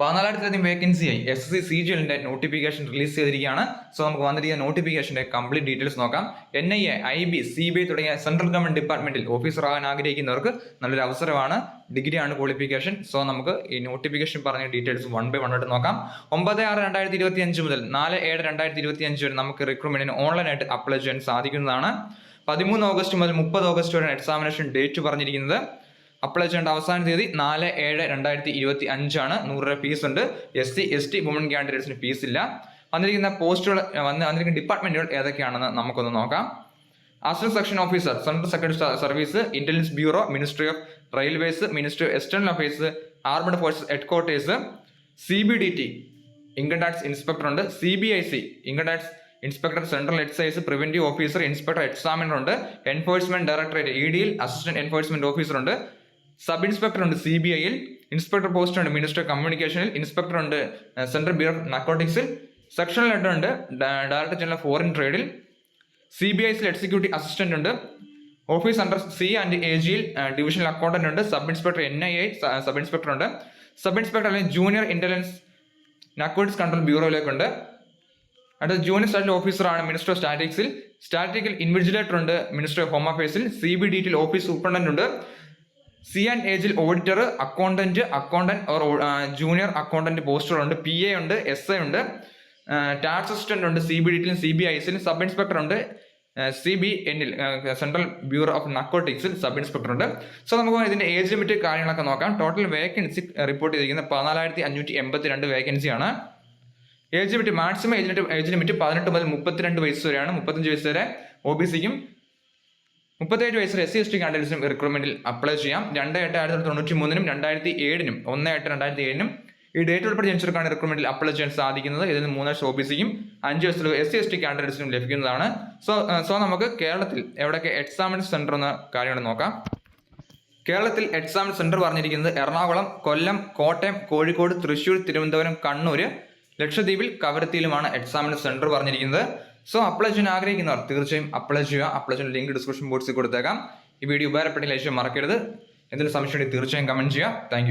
പതിനാലായിരത്തിലധികം വേക്കൻസിയായി S S C C G എല്ലിന്റെ notification release ചെയ്തിരിക്കുകയാണ്. So നമുക്ക് വന്നിരിക്കുന്ന നോട്ടിഫിക്കേഷന്റെ കംപ്ലീറ്റ് ഡീറ്റെയിൽസ് നോക്കാം. N I A I B C B I തുടങ്ങിയ സെൻട്രൽ ഗവൺമെന്റ് ഡിപ്പാർട്ട്മെന്റിൽ ഓഫീസർ ആകാൻ ആഗ്രഹിക്കുന്നവർക്ക് നല്ലൊരു അവസരമാണ്. ഡിഗ്രിയാണ് ക്വാളിഫിക്കേഷൻ സോ നമുക്ക് ഈ നോട്ടിഫിക്കേഷൻ പറഞ്ഞ ഡീറ്റെയിൽസ് വൺ ബൈ വൺ ആയിട്ട് നോക്കാം. ഒമ്പത് ആറ് രണ്ടായിരത്തി ഇരുപത്തി അഞ്ച് മുതൽ നാല് ഏഴ് രണ്ടായിരത്തി ഇരുപത്തി അഞ്ച് വരെ നമുക്ക് റിക്രൂട്ട്മെന്റിന് ഓൺലൈനായിട്ട് അപ്ലൈ ചെയ്യാൻ സാധിക്കുന്നതാണ്. പതിമൂന്ന് ഓഗസ്റ്റ് മുതൽ മുപ്പത് ഓഗസ്റ്റ് വരെ എക്സാമിനേഷൻ ഡേറ്റ് പറഞ്ഞിരിക്കുന്നത്. അപ്ലൈ ചെയ്യേണ്ട അവസാന തീയതി നാല് ഏഴ് രണ്ടായിരത്തി ഇരുപത്തി അഞ്ചാണ്. നൂറ് രൂപ ഫീസ് ഉണ്ട്. S C S T woman കാൻഡിഡേറ്റ്സിന് fees ഇല്ല. വന്നിരിക്കുന്ന പോസ്റ്റുകൾ വന്ന് വന്നിരിക്കുന്ന ഡിപ്പാർട്ട്മെന്റുകൾ ഏതൊക്കെയാണെന്ന് നമുക്കൊന്ന് നോക്കാം. Assistant section officer central secretary service intelligence bureau ministry of railways ministry of external affairs armed forces headquarters C B D T income tax inspector ഉണ്ട്. C B I C income tax inspector central excise preventive officer inspector examiner ഉണ്ട്. Enforcement directorate E ഡിയിൽ assistant enforcement officer ഉണ്ട്. Sub inspector ഉണ്ട് C B ഐയിൽ inspector post ഉണ്ട് minister കമ്മ്യൂണിക്കേഷനിൽ inspector ഉണ്ട് central bureau of നക്കോട്ടിക്സിൽ സെക്ഷണൽ ഹെഡ് ഉണ്ട് ഡയറക്ടർ ജനറൽ ഫോറിൻ ട്രേഡിൽ സി ബി ഐസിൽ എക്സിക്യൂട്ടീവ് അസിസ്റ്റന്റ് ഉണ്ട് office under C and A ജിയിൽ ഡിവിഷണൽ അക്കൗണ്ടന്റ് ഉണ്ട് sub inspector N I sub inspector ഉണ്ട് സബ് ഇൻസ്പെക്ടർ അല്ലെങ്കിൽ ജൂനിയർ ഇന്റലിജൻസ് നാർക്കോട്ടിക്സ് കൺട്രോൾ ബ്യൂറോയിലേക്കുണ്ട് അടുത്ത ജൂനിയർ സ്റ്റാറ്റിക് ഓഫീസറാണ് മിനിസ്റ്റർ ഓഫ് സ്റ്റാറ്റിക്സിൽ സ്റ്റാറ്റിക്കൽ ഇൻവിജിലേറ്റർ ഉണ്ട് മിനിസ്റ്റർ ഓഫ് ഹോം അഫയേഴ്സിൽ സി ബി ഡി ടിയിൽ ഓഫീസ് സൂപ്രണ്ടന്റ് ഉണ്ട് സി ആൻഡ് ഏജിൽ auditor accountant accountant or junior accountant പോസ്റ്റുകളുണ്ട്. P A ഉണ്ട് എസ് എ ഉണ്ട്. ടാക്സ് അസിസ്റ്റന്റ് ഉണ്ട് സി ബി ഡിറ്റിലും സി ബി ഐസിലും സബ് ഇൻസ്പെക്ടർ ഉണ്ട്. സി ബി എന്നിൽ സെൻട്രൽ ബ്യൂറോ ഓഫ് നക്കോട്ടിക്സിൽ സബ് ഇൻസ്പെക്ടർ ഉണ്ട്. സോ നമുക്ക് ഇതിന്റെ ഏജ് ലിമിറ്റ് കാര്യങ്ങളൊക്കെ നോക്കാം. ടോട്ടൽ വേക്കൻസി റിപ്പോർട്ട് ചെയ്തിരിക്കുന്നത് പതിനാലായിരത്തി അഞ്ഞൂറ്റി എൺപത്തി രണ്ട് വേക്കൻസിയാണ് age limit maximum age limit age limit പതിനെട്ട് മുതൽ മുപ്പത്തിരണ്ട് വയസ്സ് വരെയാണ്. മുപ്പത്തഞ്ച് വയസ്സ് വരെ ഒ ബി സിക്കും മുപ്പത്തേഴ് വയസ്സിൽ എസ് സി എസ് ടി കാൻഡിഡേറ്റ്സിനും റിക്രൂട്ട്മെന്റിൽ അപ്ലൈ ചെയ്യാം. രണ്ട് എട്ട് ആയിരത്തി തൊള്ളായിരത്തി തൊണ്ണൂറ്റി മൂന്നിനും രണ്ടായിരത്തി ഏഴിനും ഒന്ന് എട്ട് രണ്ടായിരത്തി ഏഴിനും ഈ ഡേറ്റ് ഉൾപ്പെടെ ജനിച്ചവർക്കാണ് റിക്രൂട്ട്മെന്റിൽ അപ്ലൈ ചെയ്യാൻ സാധിക്കുന്നത്. ഇതിൽ മൂന്ന് വർഷം ഒ ബി സിക്കും അഞ്ച് വയസ്സിൽ എസ് സി എസ് ടി കാൻഡിഡേറ്റ്സിനും ലഭിക്കുന്നതാണ്. സോ സോ നമുക്ക് കേരളത്തിൽ എവിടെയൊക്കെ എക്സാമിൻ സെന്റർ എന്ന കാര്യങ്ങൾ നോക്കാം. കേരളത്തിൽ എക്സാമിൻ സെന്റർ പറഞ്ഞിരിക്കുന്നത് എറണാകുളം കൊല്ലം കോട്ടയം കോഴിക്കോട് തൃശൂർ തിരുവനന്തപുരം കണ്ണൂർ ലക്ഷദ്വീപിൽ കവരത്തിയിലുമാണ് എക്സാമിൻ സെന്റർ പറഞ്ഞിരിക്കുന്നത്. സോ അപ്ലൈ ചെയ്യാൻ ആഗ്രഹിക്കുന്നവർ തീർച്ചയായും അപ്ലൈ ചെയ്യുക. അപ്ലൈ ചെയ്യുന്ന ലിങ്ക് ഡിസ്ക്രിപ്ഷൻ ബോക്സിൽ കൊടുത്തേക്കാം. ഈ വീഡിയോ ഉപകാരപ്പെട്ടില്ല മറക്കരുത്. എന്തെങ്കിലും സംശയം തീർച്ചയായും കമന്റ് ചെയ്യുക. താങ്ക്